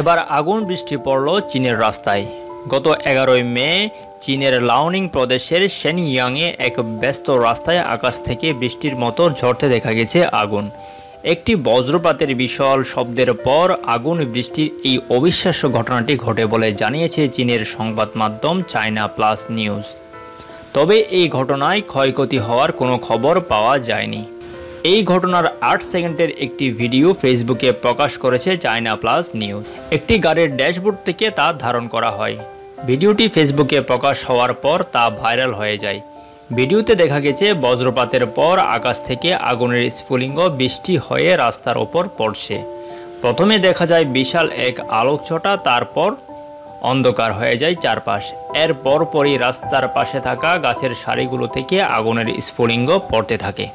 এবার আগুন বৃষ্টি পড়ল চীনের রাস্তায়। গত এগারোই মে চীনের লাউনিং প্রদেশের শেনইয়াংয়ে এক ব্যস্ত রাস্তায় আকাশ থেকে বৃষ্টির মতো ঝরতে দেখা গেছে আগুন। একটি বজ্রপাতের বিশাল শব্দের পর আগুন বৃষ্টির এই অবিশ্বাস্য ঘটনাটি ঘটে বলে জানিয়েছে চীনের সংবাদ মাধ্যম চায়না প্লাস নিউজ। তবে এই ঘটনায় ক্ষয়ক্ষতি হওয়ার কোনো খবর পাওয়া যায়নি। এই ঘটনার আট সেকেন্ডের একটি ভিডিও ফেসবুকে প্রকাশ করেছে চায়না প্লাস নিউজ। একটি গাড়ির ড্যাশবোর্ড থেকে তা ধারণ করা হয়। ভিডিওটি ফেসবুকে প্রকাশ হওয়ার পর তা ভাইরাল হয়ে যায়। ভিডিওতে দেখা গেছে, বজ্রপাতের পর আকাশ থেকে আগুনের স্ফুলিঙ্গ বৃষ্টি হয়ে রাস্তার ওপর পড়ছে। প্রথমে দেখা যায় বিশাল এক আলোকছটা, তারপর অন্ধকার হয়ে যায় চারপাশ। এর পরপরই রাস্তার পাশে থাকা গাছের সারিগুলো থেকে আগুনের স্ফুলিঙ্গ পড়তে থাকে।